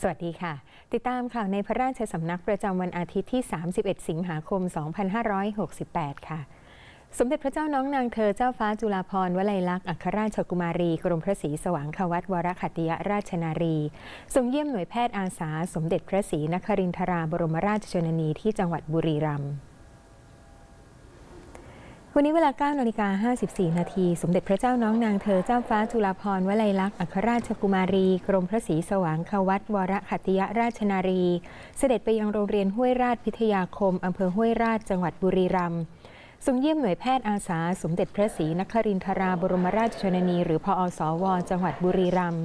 สวัสดีค่ะ ติดตามข่าวในพระราชสำนักประจำวันอาทิตย์ที่ 31 สิงหาคม 2568 ค่ะ สมเด็จพระเจ้าน้องนางเธอเจ้าฟ้าจุฬาภรณ์วลัยลักษณ์อัครราชกุมารี กรมพระศรีสว่างควัตวรขัตติยราชนารีทรงเยี่ยมหน่วยแพทย์อาสา สมเด็จพระศรีนครินทราบรมราชชนนีที่จังหวัดบุรีรัมย์ วันนี้เวลา9นาฬิกา54 นาที สมเด็จพระเจ้าน้องนางเธอเจ้าฟ้าจุฬาภรณ์วลัยลักษณ์อัครราชกุมารี กรมพระศรีสว่างควัตวรขัตติยราชนารี เสด็จไปยังโรงเรียนห้วยราชพิทยาคม อำเภอห้วยราชจังหวัดบุรีรัมย์ทรงเยี่ยมหน่วยแพทย์อาสา สมเด็จพระศรีนครินทราบรมราชชนนี หรือพอสว จังหวัดบุรีรัมย์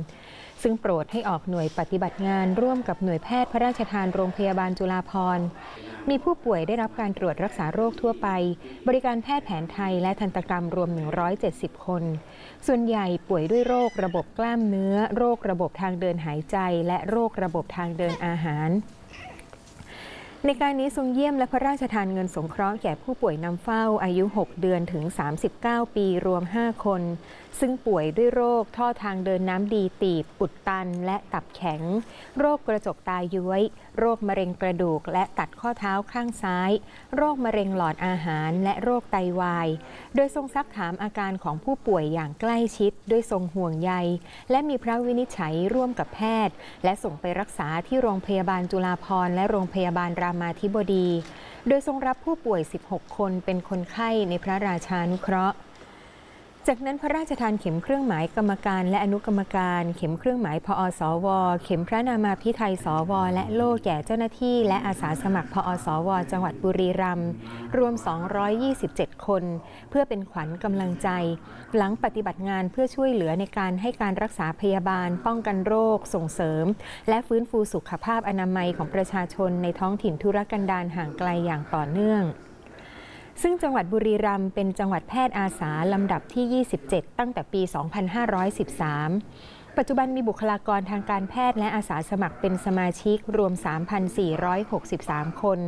ซึ่งโปรดให้ออกหน่วยปฏิบัติงานร่วมกับหน่วยแพทย์พระราชทานโรงพยาบาลจุฬาภรณ์มีผู้ป่วยได้รับการตรวจรักษาโรคทั่วไป บริการแพทย์แผนไทยและทันตกรรมรวม 170 คน ส่วนใหญ่ป่วยด้วยโรคระบบกล้ามเนื้อ โรคระบบทางเดินหายใจ และโรคระบบทางเดินอาหาร ในการนี้ทรงเยี่ยมและพระราชทานเงินสงเคราะห์แก่ผู้ป่วยนำเฝ้าอายุ 6 เดือนถึง 39 ปีรวม 5 คน ซึ่งป่วยด้วยโรคท่อทางเดินน้ำดีตีบอุดตัน และตับแข็ง โรคกระจกตาย้วย โรคมะเร็งกระดูก และตัดข้อเท้าข้างซ้าย โรคมะเร็งหลอดอาหาร และโรคไตวาย โดยทรงซักถามอาการของผู้ป่วยอย่างใกล้ชิดด้วยทรงห่วงใย และมีพระวินิจฉัยร่วมกับแพทย์ และส่งไปรักษาที่โรงพยาบาลจุฬาภรณ์และโรงพยาบาลรามาธิบดี โดยทรงรับผู้ป่วย 16 คนเป็นคนไข้ในพระราชานุเคราะห์ จากนั้นพระราชทานเข็มเครื่องหมายกรรมการ และอนุกรรมการ เข็มเครื่องหมายพอสว เข็มพระนามาพิไทยสว และโล่แก่เจ้าหน้าที่ และอาสาสมัครพอสว จังหวัดบุรีรัมย์รวม 227 คน เพื่อเป็นขวัญกำลังใจ หลังปฏิบัติงานเพื่อช่วยเหลือในการให้การรักษาพยาบาล ป้องกันโรค ส่งเสริม และฟื้นฟูสุขภาพอนามัยของประชาชนในท้องถิ่นธุรกันดารห่างไกลอย่างต่อเนื่อง ซึ่งจังหวัดบุรีรัมย์เป็นจังหวัดแพทย์อาสาลำดับที่ 27 ตั้งแต่ปี 2513ปัจจุบันมีบุคลากรทางการแพทย์และอาสาสมัครเป็นสมาชิกรวม 3,463 คน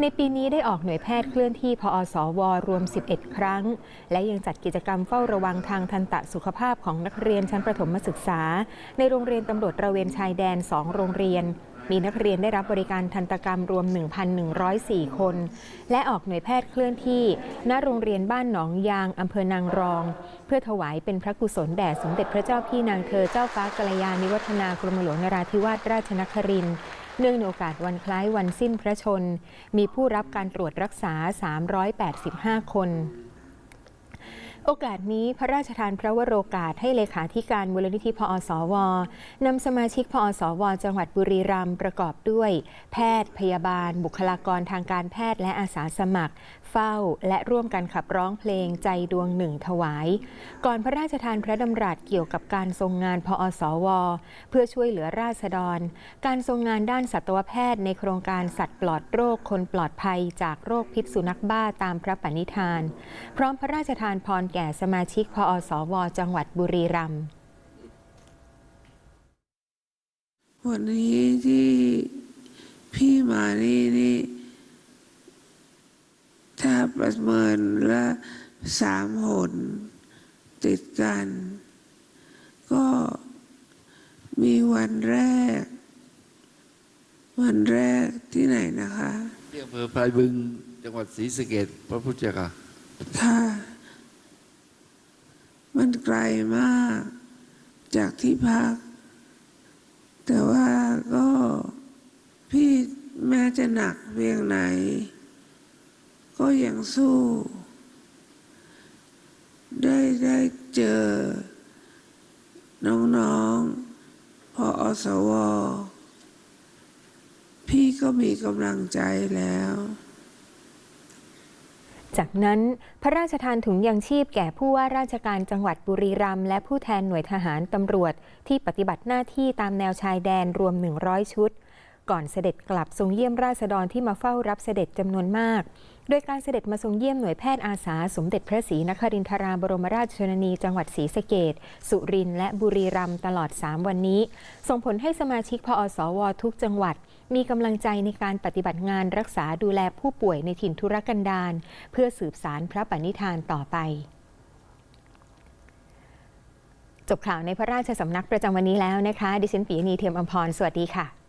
ในปีนี้ได้ออกหน่วยแพทย์เคลื่อนที่พอสวรวม 11 ครั้ง และยังจัดกิจกรรมเฝ้าระวังทางทันตะสุขภาพของนักเรียนชั้นประถมศึกษา ในโรงเรียนตำรวจระเวนชายแดน 2 โรงเรียนมีนักเรียนได้รับบริการทันตกรรมรวม 1,104 คน และออกหน่วยแพทย์เคลื่อนที่ณโรงเรียนบ้านหนองยางอำเภอนางรอง เพื่อถวายเป็นพระกุศลแด่สมเด็จพระเจ้าพี่นางเธอเจ้าฟ้ากัลยาณิวัฒนากรมหลวงนราธิวาสราชนครินทร์ เนื่องในโอกาสวันคล้ายวันสิ้นพระชน มีผู้รับการตรวจรักษา 385 คนโอกาสนี้พระราชทานพระวโรกาสให้เลขาธิการมูลนิธิพอสว นำสมาชิกพอสว จังหวัดบุรีรัมย์ประกอบด้วย แพทย์ พยาบาล บุคลากรทางการแพทย์และอาสาสมัคร เฝ้า และร่วมกันขับร้องเพลงใจดวงหนึ่งถวาย ก่อนพระราชทานพระดำรัสเกี่ยวกับการทรงงานพอสว เพื่อช่วยเหลือราษฎร การทรงงานด้านสัตวแพทย์ในโครงการสัตว์ปลอดโรคคนปลอดภัยจากโรคพิษสุนัขบ้าตามพระปณิธาน พร้อมพระราชทานพรแก่สมาชิกพอสว จังหวัดบุรีรัมย์วันนี้ที่พี่มานี่นี่ถ้า ประเมินและสามหนติดกัน ก็มีวันแรก วันแรกที่ไหนนะคะที่อำเภอพลายบึงจังหวัดศรีสะเกดพระพุทธเจ้าค่ะค่ะ มันไกลมากจากที่พัก แต่ว่าก็พี่แม้จะหนักเพียงไหน ก็ยังสู้ ได้ได้เจอ น้องๆพออสว พี่ก็มีกำลังใจแล้วจากนั้นพระราชทานถุงยังชีพแก่ผู้ว่าราชการจังหวัดบุรีรัมย์และผู้แทนหน่วยทหารตำรวจที่ปฏิบัติหน้าที่ตามแนวชายแดนรวม 100 ชุด ก่อนเสด็จกลับทรงเยี่ยมราษฎรที่มาเฝ้ารับเสด็จจำนวนมาก โดยการเสด็จมาทรงเยี่ยมหน่วยแพทย์อาสา สมเด็จพระศรีนครินทราบรมราชชนนี จังหวัดศรีสะเกดสุรินและบุรีรัมย์ตลอด 3 วันนี้ ส่งผลให้สมาชิกพอสวทุกจังหวัด มีกำลังใจในการปฏิบัติงานรักษาดูแลผู้ป่วยในถิ่นธุรกันดารเพื่อสืบสารพระปณิธานต่อไปจบข่าวในพระราชสำนักประจำวันนี้แล้วนะคะ ดิฉันปียนีเทียมอมพร สวัสดีค่ะ